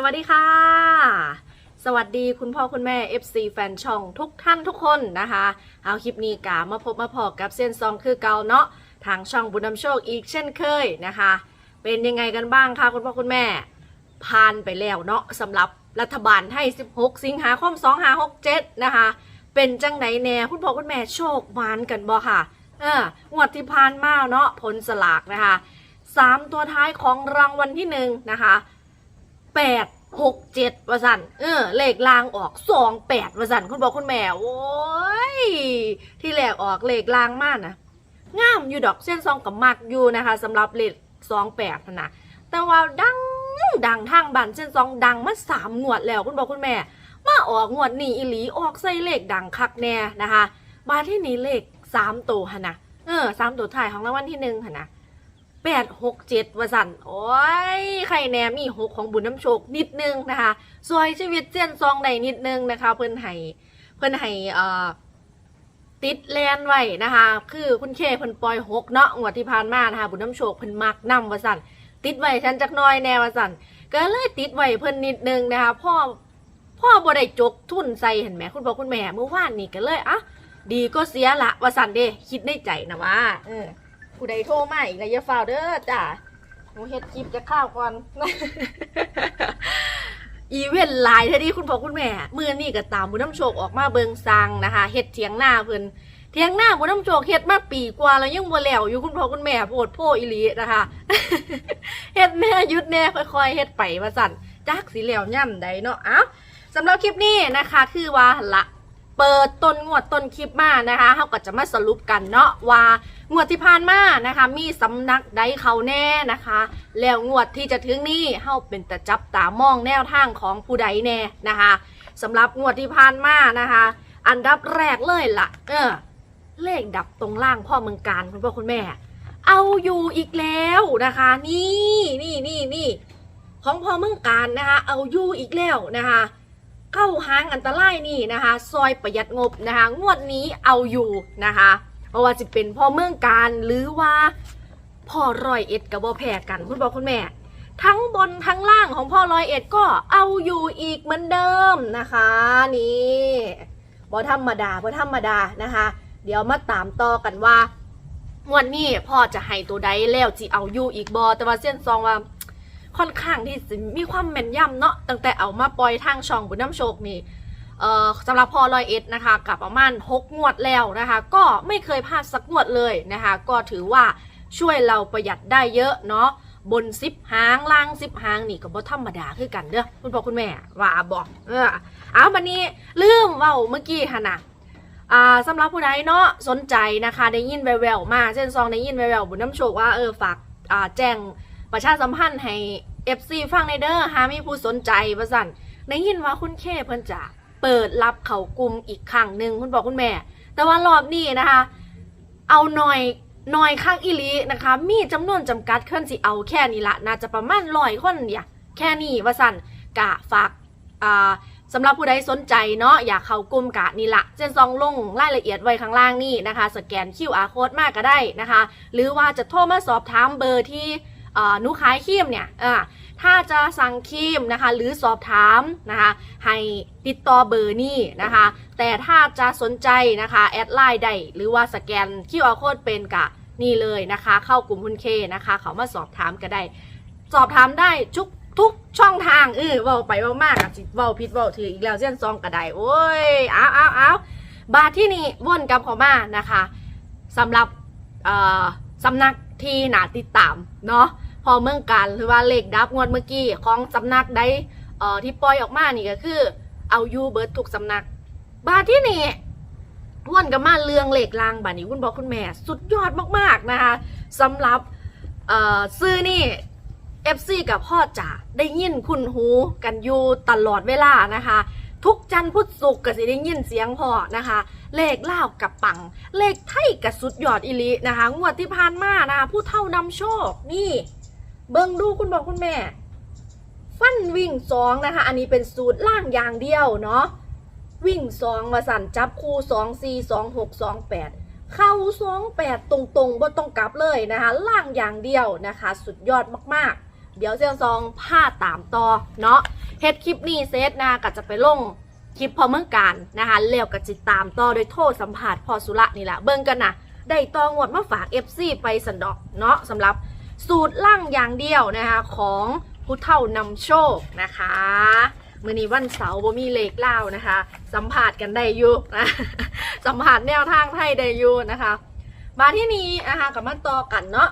สวัสดีค่ะ สวัสดีคุณพ่อคุณแม่ FC แฟนช่องทุกท่านทุกคนนะคะ เอาคลิปนี้กามาพบมาพอกับเส้นซองคือเก่าเนาะทางช่องบุญนำโชคอีกเช่นเคยนะคะ เป็นยังไงกันบ้างคะคุณพ่อคุณแม่ผ่านไปแล้วเนาะสำหรับรัฐบาลไทย16 สิงหาคม2567 นะคะ เป็นจังไหนแน่คุณพ่อคุณแม่โชคมานกันบ่ค่ะ เอองวดที่ผ่านมาเนาะผลสลากนะคะสามตัวท้ายของรางวัลที่หนึ่งนะคะ แปดหกเจ็ดวสันเออเลขลางออกสองแปดวสันคุณบอกคุณแม่โอ้ยที่แรกออกเลขลางมากนะงามอยู่ดอกเส้นซองกับมักอยู่นะคะสำหรับเลขสองแปดนะแต่ว่าดังดังทางบ้านเส้นซองดังมาสามงวดแล้วคุณบอกคุณแม่มาออกงวดนี้อีหลีออกใส่เลขดังคักแน่นะคะมาที่นี้เลขสามตัวนะเออสามตัวถ่ายของรางวัลที่หนึ่งนะ แปดหกเจ็ดวสันโอ้ยใครแหนมีหกของบุญน้ำโชคนิดนึงนะคะซอยชีวิตเจียนซองในนิดนึงนะคะ เพื่อนให้เพื่อนให้เอ่อติดแลนไว้นะคะ คือคุณเคเพิ่นปล่อยหกเนาะงวดที่ผ่านมานะคะบุญน้ำโชคเพิ่นมักนำวสันติดไว้ฉันจักน้อยแน่วสันก็เลยติดไว้เพิ่นนิดนึงนะคะพ่อพ่อบ่ได้จกทุนใส่เห็นไหมคุณพ่อคุณแม่เมื่อวานนี่ก็เลยอะดีก็เสียละวสันเดคิดในใจนะว่าเออ ผู้ใดโทรมาอีกแล้วอย่าฝ่าเด้อจ้าหนูเฮ็ดคลิปจะข้าวก่อน อีเวนต์หลายเท่านี้คุณพ่อคุณแม่มือนี่ก็ตามบุญน้ำโชคออกมาเบิงซังนะคะเฮ็ดเถียงหน้าเพิ่นเถียงหน้าบุญน้ำโชคเฮ็ดมาปีกว่าแล้วยังบ่แล้วอยู่คุณพ่อคุณแม่โพดโพอีลีนะคะเฮ็ดแน่หยุดแน่ค่อยๆเฮ็ดไปว่าสั่นจักสิแล้วย่ำใดเนาะอ้าสำหรับคลิปนี้นะคะ คือว่าละ เปิดต้นงวดต้นคลิปมานะคะเขาก็จะมาสรุปกันเนาะว่างวดที่ผ่านมานะคะ มีสำนักใดเขาแน่นะคะ แล้วงวดที่จะถึงนี้เขาเป็นแต่จับตามองแนวทางของผู้ใดแน่นะคะสำหรับงวดที่ผ่านมานะคะ อันดับแรกเลยล่ะ เออ เลขดับตรงล่างพ่อเมืองการคุณพ่อคุณแม่ เอาอยู่อีกแล้วนะคะ นี่นี่นี่นี่ของพ่อเมืองการนะคะ เอาอยู่อีกแล้วนะคะ เข้าห้างอันตรายนี่นะคะ ซอยประหยัดงบนะคะ งวดนี้เอาอยู่นะคะเพราะว่าจะเป็นพ่อเมืองการหรือว่าพ่อร้อยเอ็ดกับบ่แพ้กันคุณบอกคุณแม่ ทั้งบนทั้งล่างของพ่อร้อยเอ็ดก็เอาอยู่อีกเหมือนเดิมนะคะ นี่บ่ธรรมดาบ่ธรรมดานะคะ เดี๋ยวมาตามต่อกันว่างวดนี้พ่อจะให้ตัวใดแล้วจีเอาอยู่อีกบอแต่ว่าเส้นซองว่า ค่อนข้างที่มีความแม่นยำเนาะตั้งแต่เอามาปล่อยทางช่องบุญน้ำโชคนี่เออสำหรับพอลอยเอ็ดนะคะกับประมาณหกงวดแล้วนะคะ ก็ไม่เคยพลาดสักงวดเลยนะคะ ก็ถือว่าช่วยเราประหยัดได้เยอะเนาะบนซิปหางล่างซิปหางนี่ก็บ่ธรรมดาคือกันเด้อคุณพ่อคุณแม่ว่าบอกเออเอาวันนี้ลืมเว่าเมื่อกี้ค่ะนะอ่าสำหรับผู้ใดเนาะสนใจนะคะได้ยินแววๆมาเช่นซองได้ยินแววๆบุญน้ำโชคว่าเออฝากอ่าแจ้ง ประชาสัมพันธ์ให้ FC ฟังในเด้อหามีผู้สนใจประสันได้ยินว่าคุณเคเพิ่นจะเปิดรับเขากลุ่มอีกครั้งหนึ่งคุณบอกคุณแม่ แต่ว่ารอบนี้นะคะ เอาหน่อยหน่อยข้างอิลีนะคะ มีจำนวนจำกัดเคลื่อนสิเอาแค่นี้ละน่าจะประมาณร้อยคนเนี่ยแค่นี้ว่าสันกะฝากอ่าสำหรับผู้ใดสนใจเนาะอยากเข้ากลุ่มกะนี่ละเจนซองลงรายละเอียดไว้ข้างล่างนี่นะคะ สแกน QR code มากก็ได้นะคะ หรือว่าจะโทรมาสอบถามเบอร์ที่ นูขายครีมเนี่ยถ้าจะสั่งครีมนะคะ หรือสอบถามนะคะให้ติดต่อเบอร์นี้นะคะ แต่ถ้าจะสนใจนะคะ แอดไลน์ได้หรือว่าสแกน QR code เป็นกะนี่เลยนะคะ เข้ากลุ่มคุณเคนะคะ เขามาสอบถามก็ได้ สอบถามได้ทุกทุกช่องทางเออว่าไปว่ามากอะสิว่าผิดว่าถืออีกแล้วเส้นซองก็ได้โอ้ยเอาเอาเอาบาทที่นี่ว่นกับเข้ามานะคะสำหรับเอ่อสำนัก ที่หนาติดตามเนาะพอเมืองกันหรือว่าเลขดับงวดเมื่อกี้ของสำนักใดเอ่อที่ปล่อยออกมานี่ก็คือ เอายูเบิร์ดทุกสำนักบาทที่นี่วนกับมาเรื่องเลขลางบานี้คุณบอกคุณแม่ สุดยอดมากๆนะคะสำหรับเอ่อซื้อนี่ FC กับพ่อจ๋าได้ยินคุณหูกันอยู่ตลอดเวลานะคะ ทุกจันทร์พุธศุกร์ก็สิได้ยินเสียงพ่อนะคะ เลขเล่าวกับปัง เลขไทยกับสุดยอดอิลินะคะ งวดที่ผ่านมานะคะผู้เท่านำโชคนี่ เบิ่งดูคุณบอกคุณแม่ ฟันวิ่งสองนะคะ อันนี้เป็นสูตรล่างอย่างเดียวเนาะวิ่งสองมาสั่นจับคู่สองสี่สองหกสองแปดเข้าสองแปดตรงๆบ่ต้องกลับเลยนะคะ ล่างอย่างเดียวนะคะ สุดยอดมากๆ เดี๋ยวเซียงซองผ้าตามต่อเนาะเฮ็ดคลิปนี้เซตนะก็จะไปลงคลิปพอเมื่อการนะคะแล้วก็จิตตามต่อโดยโทษสัมผัสพอสุระนี่แหละเบิ่งกันนะได้ตองวดมาฝาก FC ไปสันดอกเนาะสำหรับสูตรล่างอย่างเดียวนะคะของผู้เท่านำโชคนะคะมื่อนี้วันเสาร์บ่มีเลขเล่านะคะ สัมผัสกันได้อยู่นะสัมผัสแนวทางไทยได้อยู่นะคะ มาที่นี้นะคะกับมาต่อกันเนาะ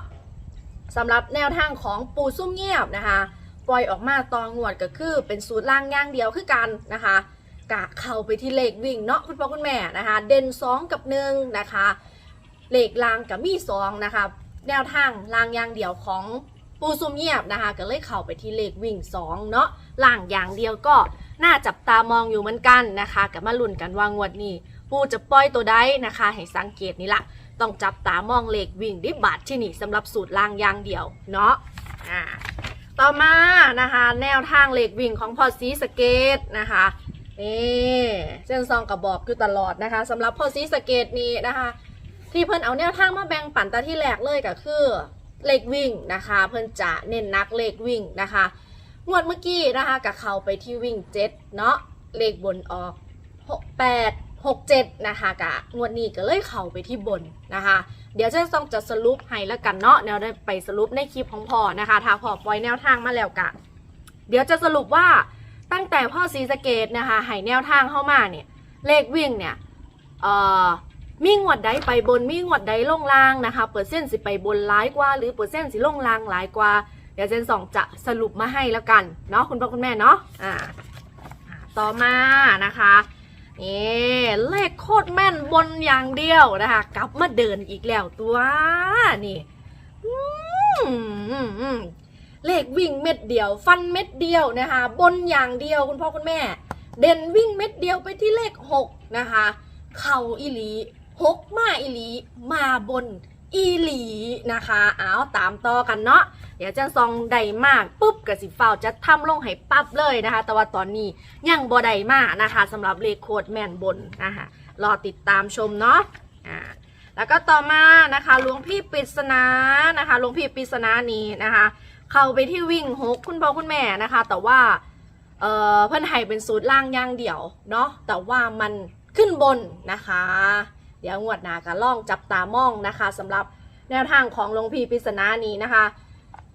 สำหรับแนวทางของปูซุ่มเงียบนะคะ ปล่อยออกมาตองวดก็คือเป็นสูตรล่างย่างเดียวคือกันนะคะกะเข้าไปที่เลขวิ่งเนาะคุณพ่อคุณแม่นะคะ เด่น 2 กับ1นะคะเลขล่างกับมี2นะคะแนวทางล่างย่างเดียวของปูซุ่มเงียบนะคะ ก็เลยเข้าไปที่เลขวิ่ง 2 เนาะล่างอย่างเดียวก็น่าจับตามองอยู่เหมือนกันนะคะกับมาลุ้นกันว่างวดนี้ ปูจะปล่อยตัวใดนะคะ ให้สังเกตนี่ละ ต้องจับตามองเลขวิ่งดิบบาทที่นี่สำหรับสูตรล่างยางเดียวเนาะอ่าต่อมานะคะแนวทางเลขวิ่งของพอซีสเกตนะคะนี่เส้นซองกระบอกอยู่ตลอดนะคะสำหรับพอซีสเกตนี้นะคะ ที่เพิ่นเอาแนวทางมาแบ่งปันตาที่แรกเลยก็คือเลขวิ่งนะคะ เพิ่นจะเน้นนักเลขวิ่งนะคะงวดเมื่อกี้นะคะกับเขาไปที่วิ่งเจ็ดเนาะเลขบนออกหกแปด หกเจ็ดนะคะกะงวดนี้ก็เลยเข้าไปที่บนนะคะ เดี๋ยวเจะต้องจะสรุปให้แล้วกันเนาะแนวได้ไปสรุปในคลิปของพ่อนะคะถ้าพ่อปล่อยแนวทางมาแล้วกะ เดี๋ยวจะสรุปว่าตั้งแต่พ่อซีสเกตนะคะให้แนวทางเข้ามาเนี่ยเลขวิ่งเนี่ยเอ่อมีงวดใดไปบนมีงวดใดลงล่างนะคะ เปอร์เซ็นต์สิไปบนร้ายกว่า หรือเปอร์เซ็นต์สิลงล่างหลายกว่า เดี๋ยวเจนสองจะสรุปมาให้แล้วกันเนาะคุณพ่อคุณแม่เนาะอ่าต่อมานะคะ นี่เลขโคตรแม่นบนอย่างเดียวนะคะ กลับมาเดินอีกแล้วตัวนี่เลขวิ่งเม็ดเดียว ฟันเม็ดเดียวนะคะ บนอย่างเดียวคุณพ่อคุณแม่ เด่นวิ่งเม็ดเดียวไปที่เลขหกนะคะ เข่าอิลีหกมาอิลีมาบน อีหลีนะคะเอาตามต่อกันเนาะเดี๋ยวจะซองใดมากปุ๊บกับสิฟ้าจะทำลงให้ปั๊บเลยนะคะ แต่ว่าตอนนี้ยังบ่ใดมากนะคะสำหรับเลขโคดแมนบนนะคะรอติดตามชมเนาะอ่าแล้วก็ต่อมานะคะหลวงพี่ปริศนานะคะหลวงพี่ปริศนานี้นะคะ เข้าไปที่วิ่งหกคุณพ่อคุณแม่นะคะ แต่ว่าเออเพื่อนให้เป็นสูตรล่างย่างเดี่ยวเนาะแต่ว่ามันขึ้นบนนะคะ เดี๋ยวงวดหน้าก็ล่องจับตามองนะคะสำหรับแนวทางของหลวงพี่ปริศนานี้นะคะ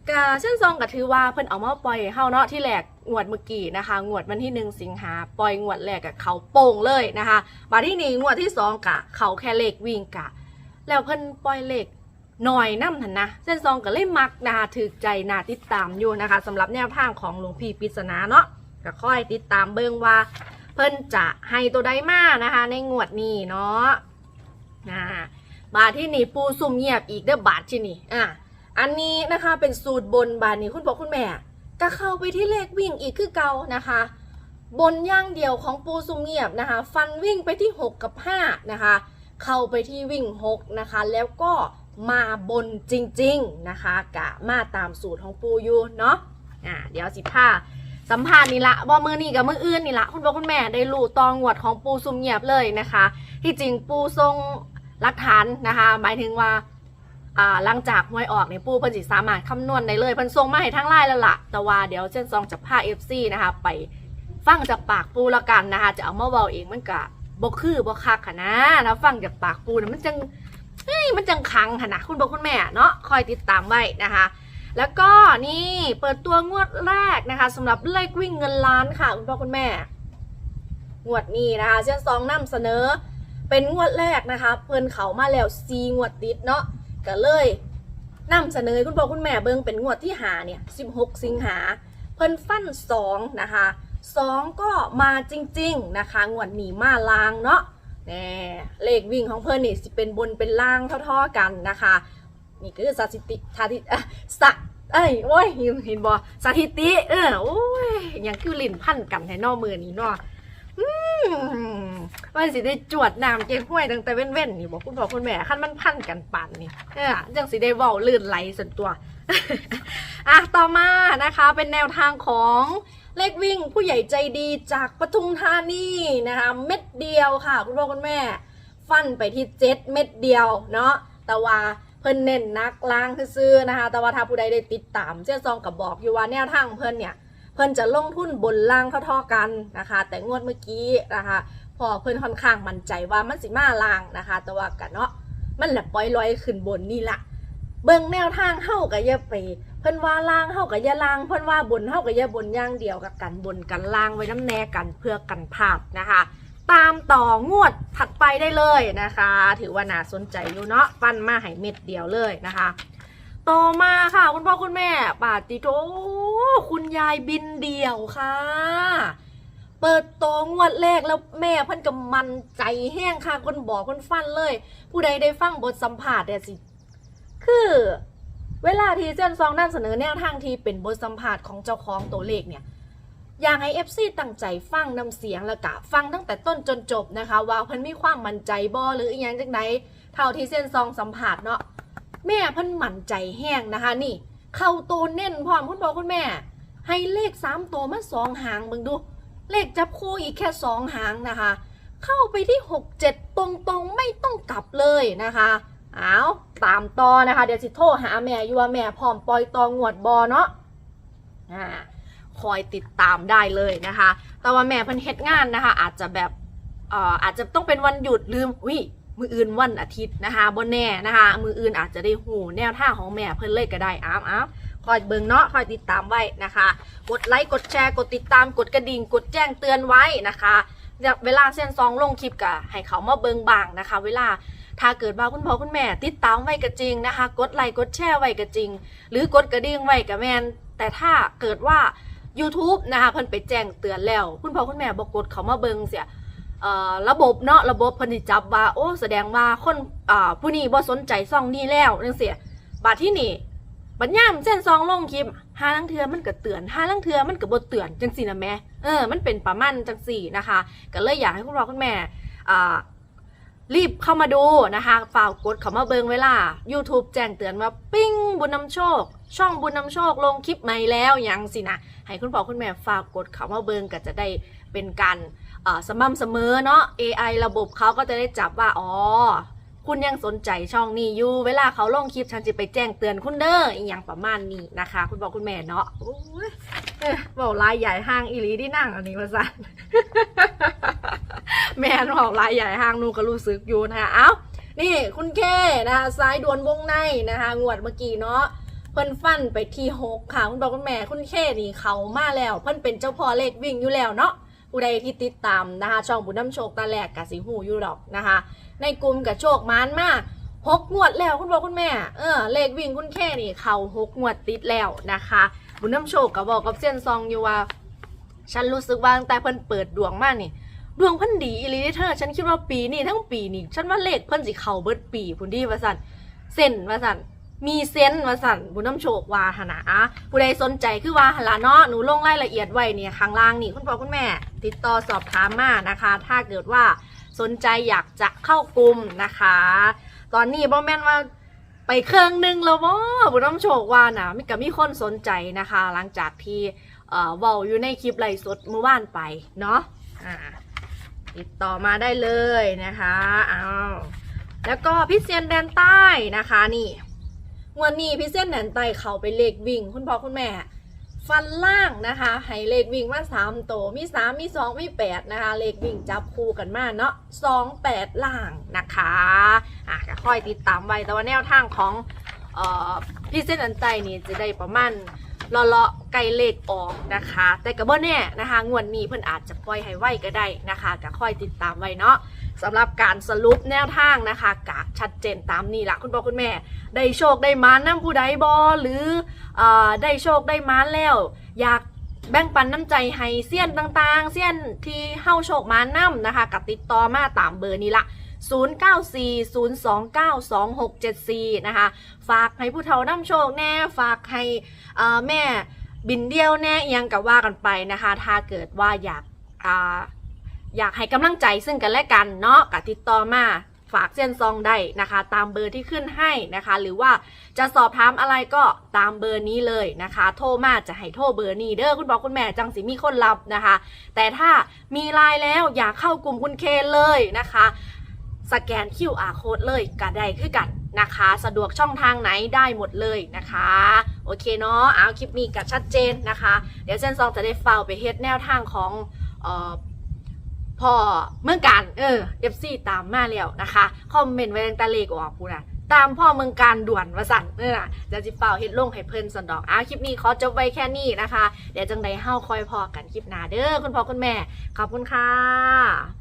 กะเช่นซองก็ถือว่าเพิ่นเอามาปล่อยเฮาเนาะที่แรกงวดเมื่อกี้นะคะ งวดวันที่หนึ่งสิงหาปล่อยงวดแรกกับเขาโป่งเลยนะคะ มาที่นี่งวดที่สองกะเขาแค่เลขวิ่งกะ แล้วเพิ่นปล่อยเลขหน่อยน้ำทันนะ เส้นซองก็เลยมักนะคะถือใจนาติดตามอยู่นะคะสำหรับแนวทางของหลวงพี่ปริศนาเนาะก็ค่อยติดตามเบิ่งว่า เพิ่นจะให้ตัวใดมานะคะ ในงวดนี้เนาะ นะมาทที่นี่ปูซุ่มเงียบอีกเด้อบาทที่นี่อะอันนี้นะคะเป็นสูตรบนบานนี้คุณบอกคุณแม่ก็เข้าไปที่เลขวิ่งอีกคือเก่านะคะ บนย่างเดียวของปูซุ่มเงียบนะคะ ฟันวิ่งไปที่ 6 กับ 5 นะคะ เข้าไปที่วิ่ง 6 นะคะ แล้วก็มาบนจริงๆนะคะกะมาตามสูตรของปูอยู่เนาะอ่าเดี๋ยวสิผ้าสัมภาษณ์นี่ละว่ามือนี่กับมืออื่นนี่ละคุณพ่อคุณแม่ได้รู้ตองหวดของปูซุ่มเงียบเลยนะคะ ที่จริงปูทรง ลักฐานนะคะหมายถึงว่าหลังจากหวยออกเนี่ยปูเพิ่นสิสามารถคำนวณได้เลยเพิ่นส่งมาให้ทั้งไลน์แล้วล่ะ แต่ว่าเดี๋ยวเจนซองจะพา FC นะคะ ไปฟังจากปากปูละกันนะคะ จะเอามาเว้าเองมันก็บ่คือบ่คักค่ะนะแล้วฟังจากปากปูนี่ยมันจังเฮ้ยมันจังคังค่ะนะคุณพ่อคุณแม่เนาะคอยติดตามไว้นะคะ แล้วก็นี่เปิดตัวงวดแรกนะคะสำหรับเลขวิ่งเงินล้านค่ะคุณพ่อคุณแม่งวดนี้นะคะเช่นซองนำเสนอ เป็นงวดแรกนะคะ เพิ่นเขามาแล้วซีงวดติดเนาะก็เลยนำเสนอคุณพ่อคุณแม่เบิ่งเป็นงวดที่หาเนี่ย16 สิงหา เพิ่นฟัน2นะคะ2 ก็มาจริง ๆ นะคะ งวดหนีมาลางเนาะแน่เลขวิ่งของเพิ่นนี่สิเป็นบนเป็นล่างเท่าๆกันนะคะ นี่คือสถิติสถิติสะเอ้ยโอ้ยเห็นบ่สถิติ เออโอ้ยยังคือลิ้นพันกันให้นอมือนี่เนาะอืม ว่าสิได้จวดน้ำเจ๊ห้วยตั้งแต่เว้นๆนี่บอกคุณพ่อคุณแม่ขั้นมันพันกันปานนี่เออจังสิได้เว้าลื่นไหลส่วนตัวอะต่อมานะคะเป็นแนวทางของเลขวิ่งผู้ใหญ่ใจดีจากปทุมธานีนะคะเม็ดเดียวค่ะ คุณพ่อคุณแม่ ฟันไปที่เจ็ดเม็ดเดียวเนาะแต่ว่าเพิ่นเน้นนักล้างซื่อนะคะ แต่ว่าถ้าผู้ใดได้ติดตามเจ้าซองกับบอกอยู่ว่าแนวทางเพิ่นเนี่ย พิ่นจะลงทุนบนล่างเท่าๆกันนะคะ แต่งวดเมื่อกี้นะคะพอเพิ่นค่อนข้างมั่นใจว่ามันสิมาล่างนะคะ แต่ว่ากันเนาะมันแหละปล่อยลอยขึ้นบนนี่ละเบิ่งแนวทางเฮากับย่าไป เพิ่นว่าล่างเฮากับยาล่าง เพิ่นว่าบนเฮากับยาบนย่างเดียวกับกันบนกันล่างไว้น้ำแน่กันเพื่อกันพลาดนะคะ ตามต่องวดถัดไปได้เลยนะคะ ถือว่าน่าสนใจอยู่เนาะปั้นมาให้เม็ดเดียวเลยนะคะ ต่อมาค่ะ คุณพ่อคุณแม่ปาติโตคุณยายบินเดี่ยวค่ะ เปิดโตงวดแรกแล้วแม่พิ่นก็มันใจแห้งค่ะคนบอกคนฟันเลย ผู้ใดได้ฟังบทสัมภาษณ์เนี่ยสิ คือเวลาที่เจนซองนำเสนอแนวทางที่เป็นบทสัมภาษณ์ของเจ้าของตัวเลขเนี่ยอยากให้ FC ตั้งใจฟังนำเสียงแล้วกะฟังตั้งแต่ต้นจนจบนะคะ ว่าเพิ่นมีความมั่นใจบ่หรืออีหยังจังไดเท่าที่เส้นซองสัมผัสเนาะ แม่พิ่นมั่นใจแห้งนะคะ นี่ เข้าตัวเน้นพร้อมคุณพ่อคุณแม่ ให้เลขสามตัวมาสองหางเบิ่งดู เลขจับคู่อีกแค่สองหางนะคะ เข้าไปที่หกเจ็ดตรงๆไม่ต้องกลับเลยนะคะเอาตามต่อนะคะ เดี๋ยวสิโทรหาแม่อยู่ว่าแม่พร้อมปล่อยตองวดบอเนาะอ่าคอยติดตามได้เลยนะคะ แต่ว่าแม่เพิ่นเฮ็ดงานนะคะ อาจจะแบบเอ่ออาจจะต้องเป็นวันหยุดลืมวิ มืออื่นวันอาทิตย์นะคะบนแน่นะคะ มืออื่นอาจจะได้หูแนวท่าของแม่เพิ่นเลยก็ได้อ้าวอ้าวคอยเบิ่งเนาะคอยติดตามไว้นะคะ กดไลค์กดแชร์กดติดตามกดกระดิ่ง กดแจ้งเตือนไว้นะคะเวลาเส้นซองลงคลิปกะให้เขามาเบิ่งบางนะคะ เวลาถ้าเกิดว่าคุณพ่อคุณแม่ ติดตามไว้ก็จริงนะคะ กดไลค์กดแชร์ไว้ก็จริง หรือกดกระดิ่งไว้ก็แมนแต่ถ้าเกิดว่า YouTube นะคะเพิ่นไปแจ้งเตือนแล้ว คุณพ่อคุณแม่บอกกดเขามาเบิงเสีย ระบบเนาะระบบเพิ่นสิจับว่าโอ้แสดงว่าคนผู้นี้บ่สนใจซ่องนี้แล้วจังซี่บาดที่นี่บัดย่ามเส้นซองลงคลิปห้าลังเทือมันก็เตือนห้าลังเทือมันก็บ่เตือนจังซี่นะแม่เออมันเป็นประมาณจังซี่นะคะ ก็เลยอยากให้คุณพ่อคุณแม่รีบเข้ามาดูนะคะฝากกดเข้ามาเบิงเวลา YouTube แจ้งเตือนว่าปิ้งบุญนำโชค ช่องบุญนำโชคลงคลิปใหม่แล้วยังสินะให้คุณพ่อคุณแม่ฝากกดเข้ามาเบิงก็จะได้เป็นการ สม่ำเสมอเนาะ AI ระบบเขาก็จะได้จับว่า อ๋อ คุณยังสนใจช่องนี้อยู่ เวลาเขาลงคลิปฉันจะไปแจ้งเตือนคุณเด้ออีกอย่างประมาณนี้นะคะ คุณพ่อคุณแม่เนาะโอ้ยบอกลายใหญ่ห้างอีลีที่นั่งอันนี้มาสั่นแม่บอกลายใหญ่ห้างนูก็รู้สึกอยู่นะคะ เอ้า นี่คุณเคนะคะซ้ายดวนวงในนะคะ งวดเมื่อกี้เนาะเพิ่นฟันไปที่หกค่ะ คุณพ่อคุณแม่คุณเคนี่เขามาแล้ว เพิ่นเป็นเจ้าพ่อเลขวิ่งอยู่แล้วเนาะ ผู้ใดที่ติดตามนะคะ ช่องบุญน้ำโชคตาแหลกกับสีหูอยู่หรอกนะคะ ในกลุ่มกับโชคมานมาหกงวดแล้วคุณพ่อคุณแม่ เออเลขวิ่งคุณแค่นี่ เขาหกงวดติดแล้วนะคะ บุญน้ำโชคก็บอกกับเส้นซองอยู่ว่า ฉันรู้สึกว่าตั้งแต่เพิ่นเปิดดวงมากนี่ดวงเพิ่นดีอีหลีเด้อเธอฉันคิดว่าปีนี้ทั้งปีนี่ฉันว่าเลขเพิ่นสิเข้าเบิดปีพุ่นดีว่าซั่นเส้นว่าซั่น มีเซนส์ว่าซั่นบุญน้ำโชควาหนนะผู้ใดสนใจคือว่าหนละเนาะหนูลงรายละเอียดไว้เนี่ยข้างล่างนี่คุณพ่อคุณแม่ ติดต่อสอบถามมานะคะ ถ้าเกิดว่าสนใจอยากจะเข้ากลุ่มนะคะ ตอนนี้บ่แม่นว่าไปเครื่องหนึงแล้วบ่บุญน้ำโชคว่านะมีก็มีคนสนใจนะคะ หลังจากที่เอ่อเว้าอยู่ในคลิปไลฟ์สดเมื่อวานไปเนาะอ่าติดต่อมาได้เลยนะคะอ้าวแล้วก็พิเศษแดนใต้นะคะนี่ วันนี้พิเศษแดนใต้เขาไปเลขวิ่ง คุณพ่อคุณแม่ ฟันล่างนะคะให้เลขวิ่งมาสามตัวมีสามมีสองมีแปดนะคะ เลขวิ่งจับคู่กันมาเนาะสองแปดล่างนะคะอะก็ค่อยติดตามไว้แต่ว่าแนวทางของเอ่อพิเศษแดนใต้นี่จะได้ประมาณเลาะๆไกลเลขออกนะคะ แต่ก็บ่แน่นะคะ งวดนี้เพิ่นอาจจะปล่อยให้ไวก็ได้นะคะก็ค่อยติดตามไว้เนาะ สำหรับการสรุปแนวทางนะคะกะชัดเจนตามนี้ละคุณพ่อคุณแม่ ได้โชคได้มานน้ำผู้ใดบอหรืออได้โชคได้มานแล้ว อยากแบ่งปันน้ำใจให้เซียนต่างๆเซียนที่เฮาโชคมานน้ำนะคะกับติดต่อมาตามเบอร์นี้ละ0940292674 นะคะ ฝากให้ผู้เฒ่านำโชคแน่ ฝากให้แม่บินเดียวแน่อิหยังกับว่ากันไปนะคะ ถ้าเกิดว่าอยาก อยากให้กำลังใจซึ่งกันและกันเนาะกับติดต่อมาฝากเส้นซองได้นะคะ ตามเบอร์ที่ขึ้นให้นะคะ หรือว่าจะสอบถามอะไรก็ตามเบอร์นี้เลยนะคะ โทรมาจะให้โทรเบอร์นี้เด้อคุณพ่อคุณแม่จังสิมีคนรับนะคะ แต่ถ้ามีไลน์แล้วอยากเข้ากลุ่มคุณเคนเลยนะคะ สแกน QR code เลยก็ได้คือกันนะคะ สะดวกช่องทางไหนได้หมดเลยนะคะ โอเคเนาะเอาคลิปนี้ก็ชัดเจนนะคะ เดี๋ยวเซนซองจะได้เฝ้าไปเฮ็ดแนวทางของเอ่อ พ่อเมืองการเออเอฟซีตามมาแล้วนะคะ คอมเมนต์ไว้ตั้งแต่เลขออกพูนะตามพ่อเมืองการด่วนมาสั่นเออจาจิเป่าเฮ็ดลงให้เพิ่นสันดอกอ้าวคลิปนี้ขอจบไว้แค่นี้นะคะ เดี๋ยวจังใดเฮ้าคอยพอกันคลิปหน้าเด้อคุณพ่อคุณแม่ ขอบคุณค่ะ